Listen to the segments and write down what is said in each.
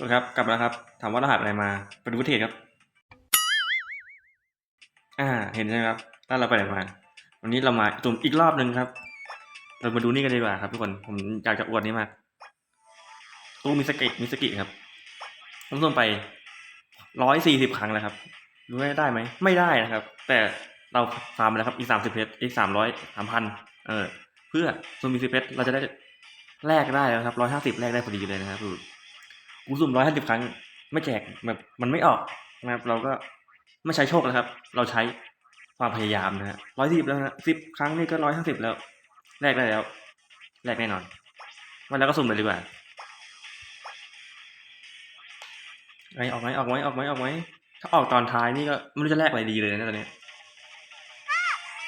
สวัสดีครับ กลับมาแล้วครับ ถามว่ารหัสอะไรมาไปดูเทศครับ อ่า เห็นใช่ไหมครับถ้าเราไปไหนมา วันนี้เรามาตุ่มอีกรอบหนึ่งครับ เรามาดูนี่กันดีกว่าครับทุกคน ผมอยากจะอวดนี่มากตู้มิสกิมิสกิครับผมส่งไปร้อยสี่สิบครั้งแล้วครับรู้ไหมได้ไหม ไม่ได้นะครับ แต่เราฟาร์มแล้วครับ อีกสามสิบเพชรอีกสามร้อยสามพันเออ เพื่อส่วนมีสิเพชรเราจะได้แลกได้แล้วครับร้อยห้าสิบแลกได้พอดีเลยนะครับ กูสุ่มร้อยห้าสิบครั้ง ไม่แจกแบบมันไม่ออกนะครับ เราก็ไม่ใช้โชคแล้วครับ เราใช้ความพยายามนะฮะร้อยสิบแล้วนะสิบครั้งนี่ก็ร้อยห้าสิบแล้วแลกได้แล้วแลกแน่นอนวันแล้วก็สุ่มเลยดีกว่าไอออกไหมออกไหมออกไหมออกไหมถ้าออกตอนท้ายนี่ก็ไม่รู้จะแลกอะไรดีเลยนะตอนนี้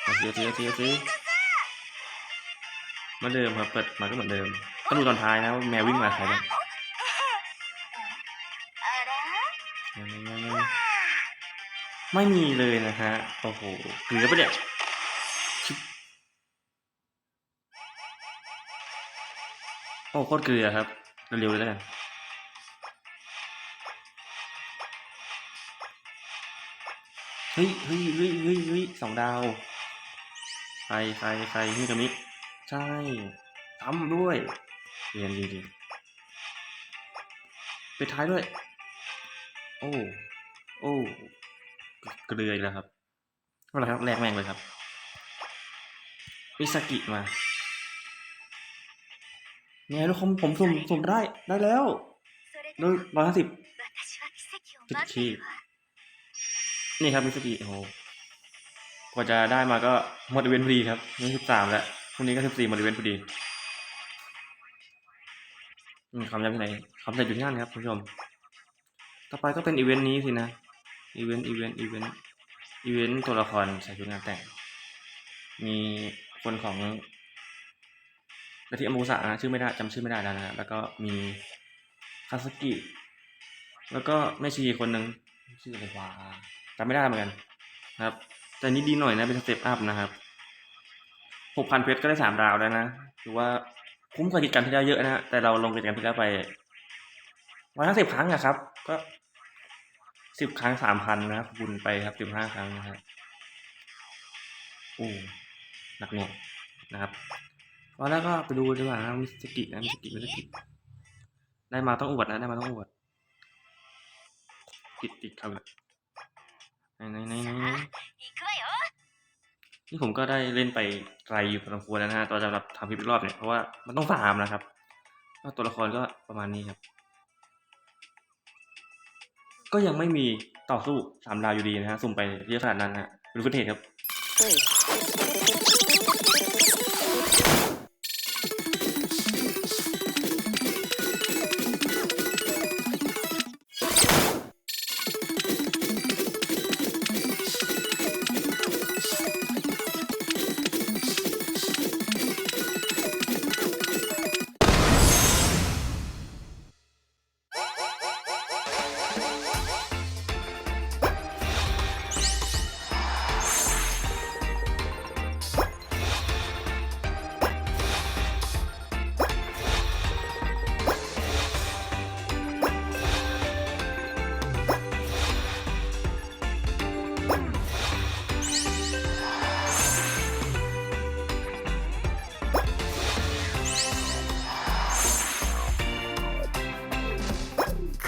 เอาสิเอาสิเอาสิเอาสิเหมือนเดิมครับเปิดมาก็เหมือนเดิมต้องดูตอนท้ายนะว่าแมววิ่งมาใครบ้าง ไม่มีเลยนะฮะ โอ้โห เกลือปะเนี่ยโอ้โคตรเกลือครับ เร็วๆเลยแล้วกันเฮ้ยเฮ้ยเฮ้ยเฮ้ยเฮ้ยสองดาว ใครใครใครนี่ตรงนี้ใช่ทำด้วยเรียนจริงๆปิดท้ายด้วย โอ้ โอ้ เกลืออีกแล้วครับเอาละครับแลกแม่งเลยครับมิสกิมาเนี่ยทุกคนผมสุ่มสุ่มได้ได้แล้วร้อยร้อยห้าสิบผิดชีพนี่ครับมิสกิโอ้โหกว่าจะได้มาก็หมดอีเวนต์พอดีครับนี่สิบสามแล้วพรุ่งนี้ก็สิบสี่หมดอีเวนต์พอดีอืมคำย้ำที่ไหนคำเสร็จอยู่ที่นั่นครับคุณผู้ชม ต่อไปก็เป็นอีเวนต์นี้สินะ อีเวนต์อีเวนต์อีเวนต์อีเวนต์ตัวละครใส่ชุดงานแต่ง มีคนของนาทีอมูสะนะชื่อไม่ได้จำชื่อไม่ได้แล้วนะแล้วก็มีคาสกิ แล้วก็แม่ชีคนหนึ่งชื่ออะไรวะจำไม่ได้เหมือนกันนะครับ แต่นี่ดีหน่อยนะเป็นสเต็ปอัพนะครับหกพันเพชรก็ได้สามดาวแล้วนะถือว่าคุ้มกว่ากิจกรรมที่แล้วเยอะนะแต่เราลงกิจกรรมที่แล้วไปร้อยห้าสิบครั้งอะครับ ก็ สิบครั้งสามพันนะครับคูณไปครับสิบห้าครั้งนะครับโอ้หนักหน่วงนะครับพอแล้วก็ไปดูดีกว่านะมิสกินะมิสกิมิสกิได้มาต้องอวดนะได้มาต้องอวดติดติดครับไหนไหนไหนไหนไหนนี่ผมก็ได้เล่นไปไกลอยู่พอสมควรแล้วนะฮะตอนสำหรับทำคลิปอีกรอบเนี่ยเพราะว่ามันต้องฟาร์มนะครับก็ตัวละครก็ประมาณนี้ครับ ก็ยังไม่มีต่อสู้สามดาวอยู่ดีนะฮะสุ่มไปเยอะขนาดนั้นฮะฮะดูฟุตเทจครับ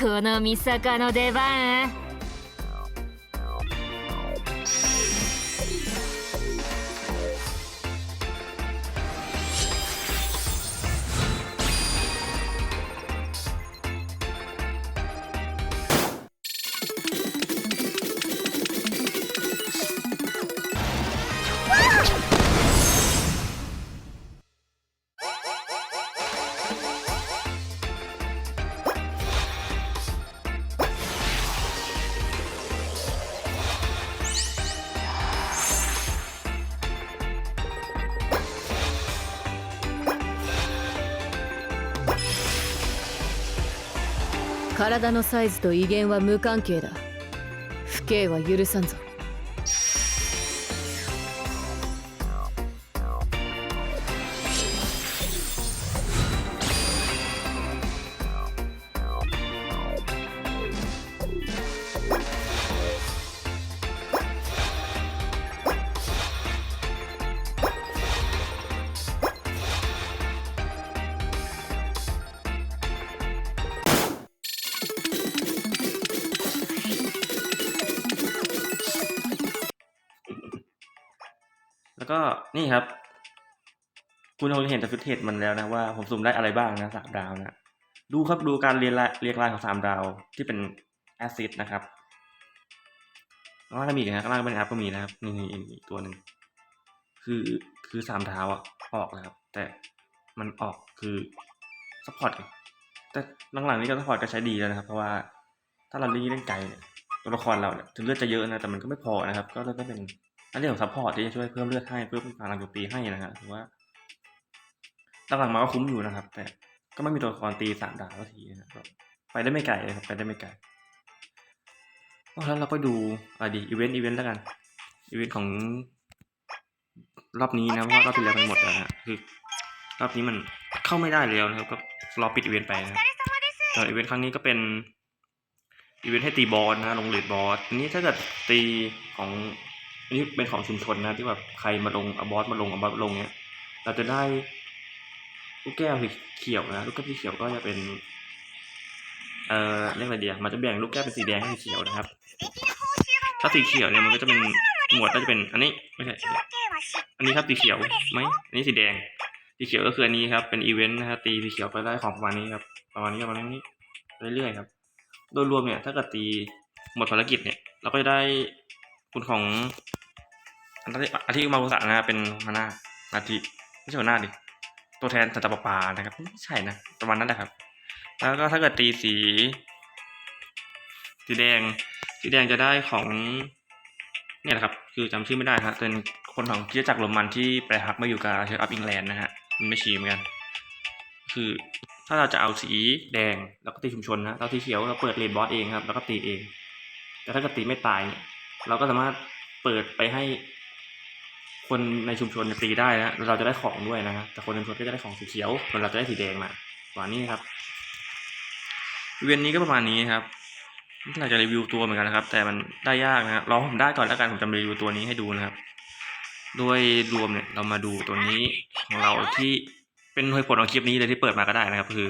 このミサカの出番。体のサイズと威厳は無関係だ。不敬は許さんぞ。 แล้วก็นี่ครับ คุณคงเห็นจากฟุตเทจมันแล้วนะว่าผมสุ่มได้อะไรบ้างนะสามดาวนะดูครับดูการเรียนรายเรียงรายของสามดาวที่เป็นแอซ i ดนะครับล่างก็มีนะข้างล่างก็เป็นแอปก็มีนะครับนี่นี่อีกตัวหนึ่งคือคือสามดาวอะออกนะครับ แต่มันออกคือซัพพอร์ตแต่หลังๆนี้ก็ซัพพอร์ตก็ใช้ดีแล้วนะครับ เพราะว่าถ้าเราเล่นเล่นไกลเนี่ยตัวละครเราเนี่ยถึงเลือดจะเยอะนะแต่มันก็ไม่พอนะครับ ก็เลยต้องเป็น เรื่องของซัพพอร์ตที่จะช่วยเพิ่มเลือดให้เพิ่มพลังโจมตีให้นะฮะถือว่าหลังมาก็คุ้มอยู่นะครับ แต่ก็ไม่มีตัวละครตีสามดาวทีนะครับไปได้ไม่ไกลครับไปได้ไม่ไกลแล้วเราก็ดูอะไรดีอีเวนต์อีเวนต์แล้วกันอีเวนต์ของรอบนี้นะเพราะว่ารอบที่แล้วมันหมดแล้วนะฮะคือรอบนี้มันเข้าไม่ได้แล้วนะครับ ก็รอปิดอีเวนต์ไปนะแต่อีเวนต์ครั้งนี้ก็เป็นอีเวนต์ให้ตีบอสนะลงเลดบอสอันนี้ถ้าเกิดตีของ นนี้เป็นของชุมชนนะที่แบบใครมาลงอบอสมาลงอบอสมาลงเนี้ย เราจะได้ลูกแก้วสีเขียวนะลูกแก้วสีเขียวก็จะเป็น เอ่อเรียกอะไรเดียมันจะแบ่งลูกแก้วเป็นสีแดงกับสีเขียวนะครับ ถ้าสีเขียวเนี่ยมันก็จะเป็นหมวดก็จะเป็น อันนี้ไม่ใช่อันนี้ครับสีเขียวไหมอันนี้สีแดงสีเขียวก็คืออันนี้ครับเป็นอีเวนต์นะครับตีสีเขียวไปได้ของประมาณนี้ครับประมาณนี้ประมาณนี้เรื่อยๆครับ โดยรวมเนี่ยถ้าเกิดตีหมดภารกิจเนี่ยเราก็จะได้คุณของ อันที่อาทิมารุสะนะครับเป็นหัวหน้าอาทิไม่ใช่หัวหน้าดิตัวแทนสันตะปาปานะครับไม่ใช่นะประมาณนั้นแหละครับ แล้วก็ถ้าเกิดตีสี สีแดง สีแดงจะได้ของเนี่ยนะครับ คือจำชื่อไม่ได้ครับเป็นคนของที่จากรโรมันที่ไปฮักมาอยู่กับเชฟอัพอิงแลนด์นะฮะมันไม่ชีเหมือนกัน คือถ้าเราจะเอาสีแดงแล้วก็ตีชุมชนนะเราสีเขียวเราเปิดเลนบอสเองครับ แล้วก็ตีเอง แต่ถ้าเกิดตีไม่ตายเนี่ยเราก็สามารถเปิดไปให้ คนในชุมชนเนี่ยตีได้นะแล้วเราจะได้ของด้วยนะฮะแต่คนในชุมชนก็จะได้ของสีเขียวส่วนเราจะได้สีแดงมาประมาณนี้ครับเวนต์นี้ก็ประมาณนี้ครับเราจะรีวิวตัวเหมือนกันนะครับ แต่มันได้ยากนะฮะรอผมได้ก่อนแล้วกันผมจะรีวิวตัวนี้ให้ดูนะครับ โดยรวมเนี่ยเรามาดูตัวนี้ของเราที่เป็นเหตุผลของคลิปนี้เลยที่เปิดมาก็ได้นะครับ คือ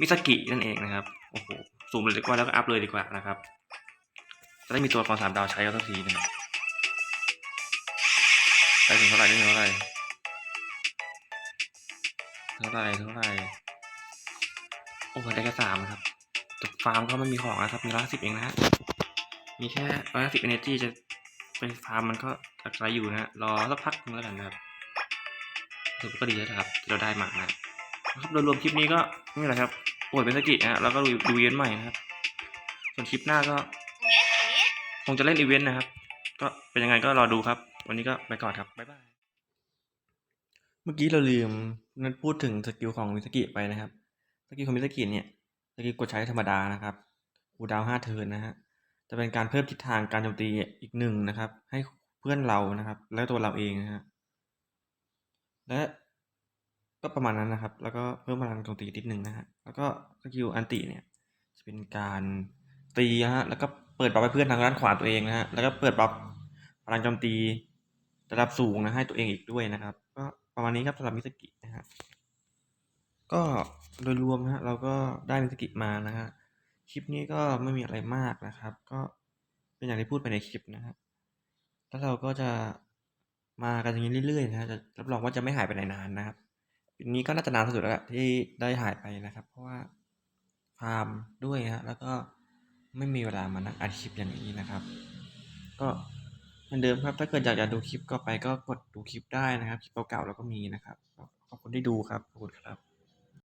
มิสกินั่นเองนะครับโอ้โหซูมเลยดีกว่าแล้วก็อัพเลยดีกว่านะครับ จะได้มีตัวละครสามดาวใช้กันสักทีนะครับ ได้ถึงเท่าไหร่เท่าไหร่เท่าไหร่เท่าไหร่โอ้โหได้แค่สามครับแต่ฟาร์มก็ไม่มีของนะครับ มีร้อยสิบเองนะฮะ มีแค่ร้อยสิบเอเนจีจะไปฟาร์มมันก็อักไรอยู่นะฮะรอสักพักนึงแล้วกันนะครับถือว่าก็ดีแล้วครับที่เราได้มานะครับโดยรวมคลิปนี้ก็นี่แหละครับโอ้ยเป็นสกินะแล้วก็ดูดูอีเวนต์ใหม่นะครับ ส่วนคลิปหน้าก็ คงจะเล่นอีเวนต์นะครับ ก็เป็นยังไงก็รอดูครับ วันนี้ก็ไปก่อนครับ บ๊ายบาย เมื่อกี้เราลืมนันพูดถึงสกิลของมิสกิไปนะครับ สกิลของมิสกิเนี่ย สกิลกดใช้ธรรมดานะครับคูดาวห้าเทิร์นนะฮะ จะเป็นการเพิ่มทิศทางการโจมตีอีกหนึ่งนะครับ ให้เพื่อนเรานะครับ และตัวเราเองนะฮะ และก็ประมาณนั้นนะครับ แล้วก็เพิ่มพลังโจมตีนิดนึงนะฮะ แล้วก็สกิลอันติเนี่ย จะเป็นการตีนะฮะ แล้วก็เปิดบัฟให้เพื่อนทางด้านขวาตัวเองนะฮะ แล้วก็เปิดบัฟพลังโจมตีระดับสูงนะให้ตัวเองอีกด้วยนะครับ ก็ ประมาณนี้ครับสำหรับมิสกินะฮะก็โดยรวมฮะเราก็ได้มิสกิมานะฮะคลิปนี้ก็ไม่มีอะไรมากนะครับ ก็เป็นอย่างที่พูดไปในคลิปนะครับแล้วเราก็จะมากันอย่างนี้เรื่อยๆนะฮะจะรับรองว่าจะไม่หายไปไหนนานนะครับปีนี้ก็น่าจะนานที่สุดแล้วแหละที่ได้หายไปนะครับ เพราะว่าฟาร์มด้วยฮะแล้วก็ไม่มีเวลามานั่งอัดคลิปอย่างนี้นะครับ ก็ มือนเดิมครับ ถ้าเกิดอยากจะดูคลิปก็ไปก็กดดูคลิปได้นะครับ คลิปเก่าๆเราก็มีนะครับ ขอบคุณที่ดูครับ ขอบคุณครับ